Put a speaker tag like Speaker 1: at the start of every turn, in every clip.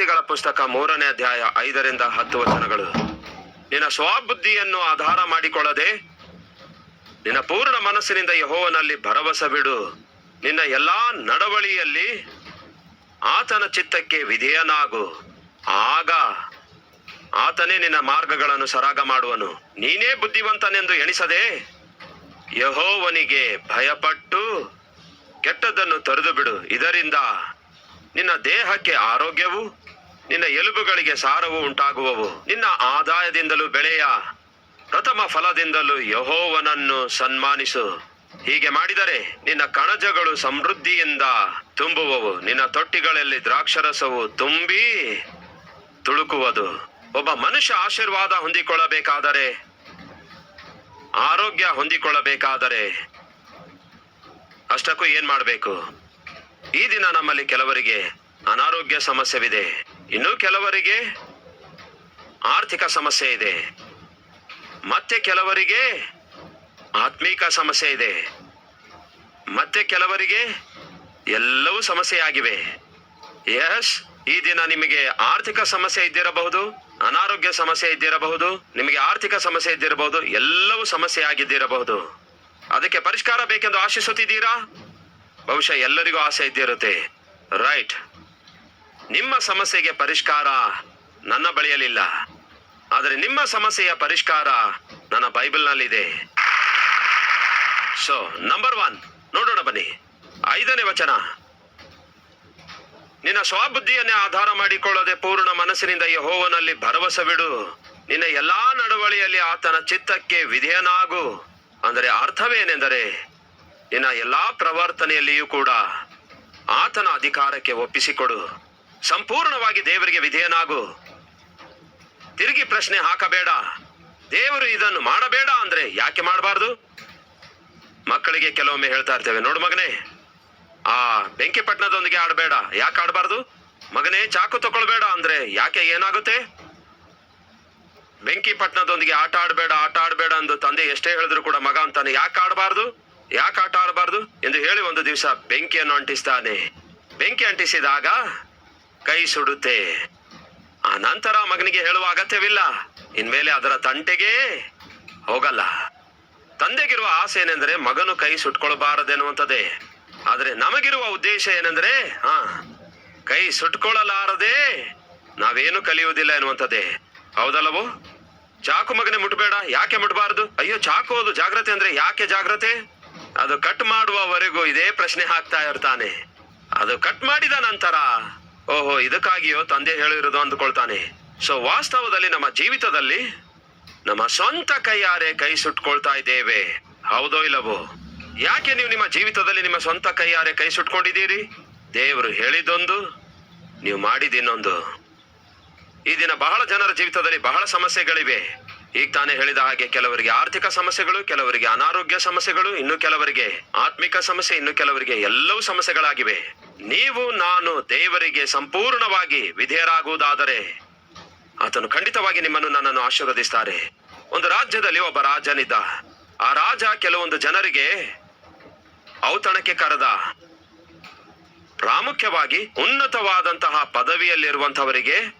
Speaker 1: ಪ್ರವೃತ್ತಿಗಳ ಪುಸ್ತಕ ಮೂರನೇ ಅಧ್ಯಾಯ ಐದರಿಂದ ಹತ್ತು ವಚನಗಳು. ನಿನ್ನ ಸ್ವಬುದ್ಧಿಯನ್ನು ಆಧಾರ ಮಾಡಿಕೊಳ್ಳದೆ, ನಿನ್ನ ಪೂರ್ಣ ಮನಸ್ಸಿನಿಂದ ಯಹೋವನಲ್ಲಿ ಭರವಸೆ ಬಿಡು. ನಿನ್ನ ಎಲ್ಲಾ ನಡವಳಿಯಲ್ಲಿ ಆತನ ಚಿತ್ತಕ್ಕೆ ವಿಧೇಯನಾಗು. ಆಗ ಆತನೇ ನಿನ್ನ ಮಾರ್ಗಗಳನ್ನು ಸರಾಗ ಮಾಡುವನು. ನೀನೇ ಬುದ್ಧಿವಂತನೆಂದು ಎಣಿಸದೆ ಯಹೋವನಿಗೆ ಭಯಪಟ್ಟು ಕೆಟ್ಟದ್ದನ್ನು ತೊರೆದು ಬಿಡು. ಇದರಿಂದ ನಿನ್ನ ದೇಹಕ್ಕೆ ಆರೋಗ್ಯವು, ನಿನ್ನ ಎಲುಬುಗಳಿಗೆ ಸಾರವು ಉಂಟಾಗುವವು. ನಿನ್ನ ಆದಾಯದಿಂದಲೂ ಬೆಳೆಯ ಪ್ರಥಮ ಫಲದಿಂದಲೂ ಯಹೋವನನ್ನು ಸನ್ಮಾನಿಸು. ಹೀಗೆ ಮಾಡಿದರೆ ನಿನ್ನ ಕಣಜಗಳು ಸಮೃದ್ಧಿಯಿಂದ ತುಂಬುವವು. ನಿನ್ನ ತೊಟ್ಟಿಗಳಲ್ಲಿ ದ್ರಾಕ್ಷರಸವು ತುಂಬಿ ತುಳುಕುವುದು. ಒಬ್ಬ ಮನುಷ್ಯ ಆಶೀರ್ವಾದ ಹೊಂದಿಕೊಳ್ಳಬೇಕಾದರೆ, ಆರೋಗ್ಯ ಹೊಂದಿಕೊಳ್ಳಬೇಕಾದರೆ ಅಷ್ಟಕ್ಕೂ ಏನ್ ಮಾಡಬೇಕು? ಈ ದಿನ ನಮ್ಮಲ್ಲಿ ಕೆಲವರಿಗೆ ಅನಾರೋಗ್ಯ ಸಮಸ್ಯೆವಿದೆ. ಇನ್ನು ಕೆಲವರಿಗೆ ಆರ್ಥಿಕ ಸಮಸ್ಯೆ ಇದೆ. ಮತ್ತೆ ಕೆಲವರಿಗೆ ಆತ್ಮೀಕ ಸಮಸ್ಯೆ ಇದೆ. ಮತ್ತೆ ಕೆಲವರಿಗೆ ಎಲ್ಲವೂ ಸಮಸ್ಯೆಯಾಗಿವೆ. ಎಸ್ ಈ ದಿನ ನಿಮಗೆ ಆರ್ಥಿಕ ಸಮಸ್ಯೆ ಇದ್ದಿರಬಹುದು, ಅನಾರೋಗ್ಯ ಸಮಸ್ಯೆ ಇದ್ದಿರಬಹುದು, ನಿಮಗೆ ಆರ್ಥಿಕ ಸಮಸ್ಯೆ ಇದ್ದಿರಬಹುದು, ಎಲ್ಲವೂ ಸಮಸ್ಯೆ ಆಗಿದ್ದಿರಬಹುದು. ಅದಕ್ಕೆ ಪರಿಷ್ಕಾರ ಬೇಕೆಂದು ಆಶಿಸುತ್ತಿದ್ದೀರಾ? ಬಹುಶಃ ಎಲ್ಲರಿಗೂ ಆಸೆ ಇದ್ದಿರುತ್ತೆ. ರೈಟ್ ನಿಮ್ಮ ಸಮಸ್ಯೆಗೆ ಪರಿಷ್ಕಾರ ನನ್ನ ಬಳಿಯಲಿಲ್ಲ ಆದರೆ ನಿಮ್ಮ ಸಮಸ್ಯೆಯ ಪರಿಷ್ಕಾರ ನನ್ನ ಬೈಬಲ್ನಲ್ಲಿದೆ. ಸೊ ನಂಬರ್ ಒನ್ ನೋಡೋಣ ಬನ್ನಿ. ಐದನೇ ವಚನ. ನಿನ್ನ ಸ್ವಬುದ್ಧಿಯನ್ನೇ ಆಧಾರ ಮಾಡಿಕೊಳ್ಳದೆ ಪೂರ್ಣ ಮನಸ್ಸಿನಿಂದ ಯಹೋವನಲ್ಲಿ ಭರವಸೆ ಬಿಡು. ನಿನ್ನ ಎಲ್ಲಾ ನಡವಳಿಯಲ್ಲಿ ಆತನ ಚಿತ್ತಕ್ಕೆ ವಿಧೇಯನಾಗು. ಅಂದರೆ ಅರ್ಥವೇನೆಂದರೆ ನಿನ್ನ ಎಲ್ಲಾ ಪ್ರವರ್ತನೆಯಲ್ಲಿಯೂ ಕೂಡ ಆತನ ಅಧಿಕಾರಕ್ಕೆ ಒಪ್ಪಿಸಿಕೊಡು. ಸಂಪೂರ್ಣವಾಗಿ ದೇವರಿಗೆ ವಿಧೇಯನಾಗು. ತಿರುಗಿ ಪ್ರಶ್ನೆ ಹಾಕಬೇಡ. ದೇವರು ಇದನ್ನು ಮಾಡಬೇಡ ಅಂದ್ರೆ ಯಾಕೆ ಮಾಡಬಾರ್ದು? ಮಕ್ಕಳಿಗೆ ಕೆಲವೊಮ್ಮೆ ಹೇಳ್ತಾ ಇರ್ತೇವೆ. ನೋಡು ಮಗನೇ, ಆ ಬೆಂಕಿಪಟ್ಟಣದೊಂದಿಗೆ ಆಡಬೇಡ. ಯಾಕೆ ಆಡಬಾರ್ದು? ಮಗನೇ, ಚಾಕು ತಗೊಳ್ಬೇಡ ಅಂದ್ರೆ ಯಾಕೆ ಏನಾಗುತ್ತೆ? ಬೆಂಕಿಪಟ್ಟಣದೊಂದಿಗೆ ಆಟ ಆಡಬೇಡ ಆಟ ಆಡಬೇಡ ಅಂದು ತಂದೆ ಎಷ್ಟೇ ಹೇಳಿದ್ರು ಕೂಡ ಮಗ ಅಂತಾನೆ ಯಾಕೆ ಆಡಬಾರ್ದು? ಯಾಕೆ ಆಟ ಆಡಬಾರದು? ಎಂದು ಹೇಳಿ ಒಂದು ದಿವಸ ಬೆಂಕಿಯನ್ನು ಅಂಟಿಸ್ತಾನೆ. ಬೆಂಕಿ ಅಂಟಿಸಿದಾಗ ಕೈ ಸುಡುತ್ತೆ. ಆ ನಂತರ ಮಗನಿಗೆ ಹೇಳುವ ಅಗತ್ಯವಿಲ್ಲ. ಇನ್ಮೇಲೆ ಅದರ ತಂಟೆಗೆ ಹೋಗಲ್ಲ. ತಂದೆಗಿರುವ ಆಸೆ ಏನೆಂದರೆ ಮಗನು ಕೈ ಸುಟ್ಕೊಳ್ಬಾರದೆನ್ನುವಂಥದ್ದೇ. ಆದರೆ ನಮಗಿರುವ ಉದ್ದೇಶ ಏನೆಂದರೆ, ಹಾ, ಕೈ ಸುಟ್ಕೊಳ್ಳಲಾರದೆ ನಾವೇನು ಕಲಿಯುವುದಿಲ್ಲ ಎನ್ನುವಂಥದ್ದೇ. ಹೌದಲ್ಲವೋ? ಚಾಕು ಮಗನೆ ಮುಟ್ಬೇಡ. ಯಾಕೆ ಮುಟ್ಬಾರದು? ಅಯ್ಯೋ, ಚಾಕು ಅದು ಜಾಗ್ರತೆ ಅಂದ್ರೆ ಯಾಕೆ ಜಾಗ್ರತೆ? ಅದು ಕಟ್ ಮಾಡುವವರೆಗೂ ಇದೇ ಪ್ರಶ್ನೆ ಹಾಕ್ತಾ ಇರ್ತಾನೆ. ಅದು ಕಟ್ ಮಾಡಿದ ನಂತರ, ಓಹೋ, ಇದಕ್ಕಾಗಿಯೋ ತಂದೆ ಹೇಳಿರೋದು ಅಂದುಕೊಳ್ತಾನೆ. ಸೊ ವಾಸ್ತವದಲ್ಲಿ ನಮ್ಮ ಜೀವಿತದಲ್ಲಿ ನಮ್ಮ ಸ್ವಂತ ಕೈಯಾರೆ ಕೈ ಸುಟ್ಕೊಳ್ತಾ ಇದ್ದೇವೆ. ಹೌದೋ ಇಲ್ಲವೋ? ಯಾಕೆ ನೀವು ನಿಮ್ಮ ಜೀವಿತದಲ್ಲಿ ನಿಮ್ಮ ಸ್ವಂತ ಕೈಯಾರೆ ಕೈ ಸುಟ್ಕೊಂಡಿದ್ದೀರಿ? ದೇವರು ಹೇಳಿದೊಂದು ನೀವು ಮಾಡಿದಿನ್ನೊಂದು ಈ ದಿನ ಬಹಳ ಜನರ ಜೀವಿತದಲ್ಲಿ ಬಹಳ ಸಮಸ್ಯೆಗಳಿವೆ. ಈಗ ತಾನೇ ಹೇಳಿದ ಹಾಗೆ ಕೆಲವರಿಗೆ ಆರ್ಥಿಕ ಸಮಸ್ಯೆಗಳು, ಕೆಲವರಿಗೆ ಅನಾರೋಗ್ಯ ಸಮಸ್ಯೆಗಳು, ಇನ್ನು ಕೆಲವರಿಗೆ ಆತ್ಮಿಕ ಸಮಸ್ಯೆ, ಇನ್ನು ಕೆಲವರಿಗೆ ಎಲ್ಲವೂ ಸಮಸ್ಯೆಗಳಾಗಿವೆ. ನೀವು, ನಾನು ದೇವರಿಗೆ ಸಂಪೂರ್ಣವಾಗಿ ವಿಧೇಯರಾಗುವುದಾದರೆ ಆತನು ಖಂಡಿತವಾಗಿ ನಿಮ್ಮನ್ನು ನನ್ನನ್ನು ಆಶೀರ್ವದಿಸ್ತಾರೆ. ಒಂದು ರಾಜ್ಯದಲ್ಲಿ ಒಬ್ಬ ರಾಜನಿದ್ದ. ಆ ರಾಜ ಕೆಲವೊಂದು ಜನರಿಗೆ ಔತಣಕ್ಕೆ ಕರೆದ. ಪ್ರಾಮುಖ್ಯವಾಗಿ ಉನ್ನತವಾದಂತಹ ಪದವಿಯಲ್ಲಿರುವಂತವರಿಗೆ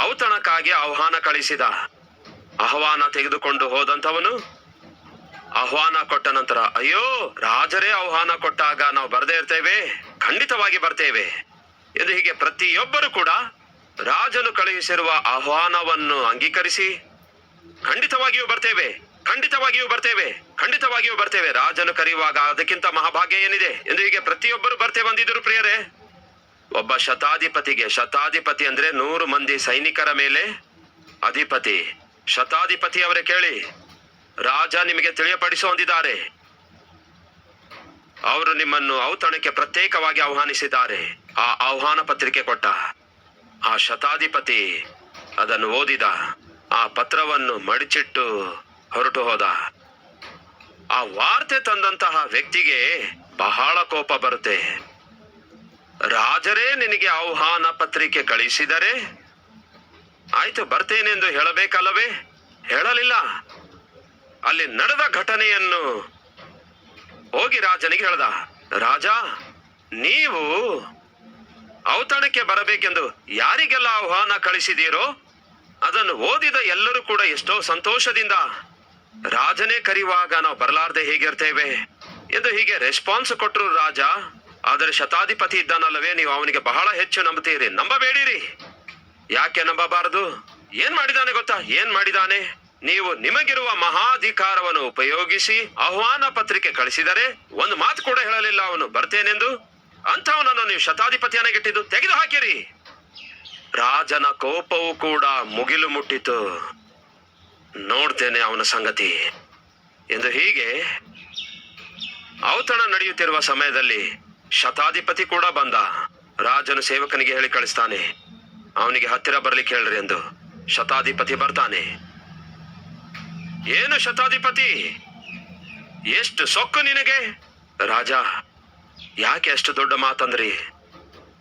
Speaker 1: ಔತಣಕ್ಕಾಗಿ ಆಹ್ವಾನ ಕಳಿಸಿದ. ಆಹ್ವಾನ ತೆಗೆದುಕೊಂಡು ಹೋದಂಥವನು ಆಹ್ವಾನ ಕೊಟ್ಟ ನಂತರ, ಅಯ್ಯೋ, ರಾಜರೇ ಆಹ್ವಾನ ಕೊಟ್ಟಾಗ ನಾವು ಬರದೇ ಇರ್ತೇವೆ, ಖಂಡಿತವಾಗಿ ಬರ್ತೇವೆ. ಎಂದು ಹೀಗೆ ಪ್ರತಿಯೊಬ್ಬರು ಕೂಡ ರಾಜನು ಕಳುಹಿಸಿರುವ ಆಹ್ವಾನವನ್ನು ಅಂಗೀಕರಿಸಿ, ಖಂಡಿತವಾಗಿಯೂ ಬರ್ತೇವೆ ಖಂಡಿತವಾಗಿಯೂ ಬರ್ತೇವೆ ಖಂಡಿತವಾಗಿಯೂ ಬರ್ತೇವೆ. ರಾಜನು ಕರೆಯುವಾಗ ಅದಕ್ಕಿಂತ ಮಹಾಭಾಗ್ಯ ಏನಿದೆ ಎಂದು ಹೀಗೆ ಪ್ರತಿಯೊಬ್ಬರು ಬರ್ತೇ ಬಂದಿದ್ದರು, ಪ್ರಿಯರೇ. ಒಬ್ಬ ಶತಾಧಿಪತಿಗೆ, ಶತಾಧಿಪತಿ ಅಂದ್ರೆ ನೂರು ಮಂದಿ ಸೈನಿಕರ ಮೇಲೆ ಅಧಿಪತಿ ಶತಾಧಿಪತಿ ಅವರೇ ಕೇಳಿ, ರಾಜ ನಿಮಗೆ ತಿಳಿಯಪಡಿಸು ಹೊಂದಿದ್ದಾರೆ ಅವರು ನಿಮ್ಮನ್ನು ಔತಣಕ್ಕೆ ಪ್ರತ್ಯೇಕವಾಗಿ ಆಹ್ವಾನಿಸಿದ್ದಾರೆ. ಆ ಆಹ್ವಾನ ಪತ್ರಿಕೆ ಕೊಟ್ಟ ಆ ಶತಾಧಿಪತಿ ಅದನ್ನು ಓದಿದ, ಆ ಪತ್ರವನ್ನು ಮಡಿಚಿಟ್ಟು ಹೊರಟು ಹೋದ. ಆ ವಾರ್ತೆ ತಂದಂತಹ ವ್ಯಕ್ತಿಗೆ ಬಹಳ ಕೋಪ ಬರುತ್ತೆ. ರಾಜರೇ ನಿನಗೆ ಆಹ್ವಾನ ಪತ್ರಿಕೆ ಕಳಿಸಿದರೆ ಆಯ್ತು, ಬರ್ತೇನೆಂದು ಹೇಳಬೇಕಲ್ಲವೇ? ಹೇಳಲಿಲ್ಲ. ಅಲ್ಲಿ ನಡೆದ ಘಟನೆಯನ್ನು ಹೋಗಿ ರಾಜನಿಗೆ ಹೇಳ್ದ. ರಾಜ, ನೀವು ಔತಣಕ್ಕೆ ಬರಬೇಕೆಂದು ಯಾರಿಗೆಲ್ಲ ಆಹ್ವಾನ ಕಳಿಸಿದೀರೋ ಅದನ್ನು ಓದಿದ ಎಲ್ಲರೂ ಕೂಡ ಎಷ್ಟೋ ಸಂತೋಷದಿಂದ ರಾಜನೇ ಕರೆಯುವಾಗ ನಾವು ಬರಲಾರ್ದೆ ಹೇಗಿರ್ತೇವೆ ಎಂದು ಹೀಗೆ ರೆಸ್ಪಾನ್ಸ್ ಕೊಟ್ಟರು ರಾಜ. ಆದರೆ ಶತಾಧಿಪತಿ ಇದ್ದಾನಲ್ಲವೇ, ನೀವು ಅವನಿಗೆ ಬಹಳ ಹೆಚ್ಚು ನಂಬುತ್ತೀರಿ. ನಂಬಬೇಡಿರಿ. ಯಾಕೆ ನಂಬಬಾರದು? ಏನ್ ಮಾಡಿದಾನೆ ಗೊತ್ತಾ? ಏನ್ ಮಾಡಿದಾನೆ? ನೀವು ನಿಮಗಿರುವ ಮಹಾಧಿಕಾರವನ್ನು ಉಪಯೋಗಿಸಿ ಆಹ್ವಾನ ಪತ್ರಿಕೆ ಕಳಿಸಿದರೆ ಒಂದು ಮಾತು ಕೂಡ ಹೇಳಲಿಲ್ಲ ಅವನು. ಬರ್ತೇನೆಂದು? ಅಂಥವನನ್ನು ನೀವು ಶತಾಧಿಪತಿಯನ್ನಾಗಿಟ್ಟಿದ್ದು ತೆಗೆದು ಹಾಕಿರಿ. ರಾಜನ ಕೋಪವು ಕೂಡ ಮುಗಿಲು ಮುಟ್ಟಿತು. ನೋಡ್ತೇನೆ ಅವನ ಸಂಗತಿ. ಎಂದು ಹೀಗೆ ಔತಣ ನಡೆಯುತ್ತಿರುವ ಸಮಯದಲ್ಲಿ ಶತಾಧಿಪತಿ ಕೂಡ ಬಂದ. ರಾಜನು ಸೇವಕನಿಗೆ ಹೇಳಿ ಕಳಿಸ್ತಾನೆ. ಅವನಿಗೆ ಹತ್ತಿರ ಬರ್ಲಿಕ್ಕೆ ಹೇಳ್ರಿ ಎಂದು ಶತಾಧಿಪತಿ ಬರ್ತಾನೆ. ಏನು ಶತಾಧಿಪತಿ? ಎಷ್ಟು ಸೊಕ್ಕು ನಿನಗೆ? ರಾಜ, ಯಾಕೆ ಅಷ್ಟು ದೊಡ್ಡ ಮಾತಂದ್ರಿ?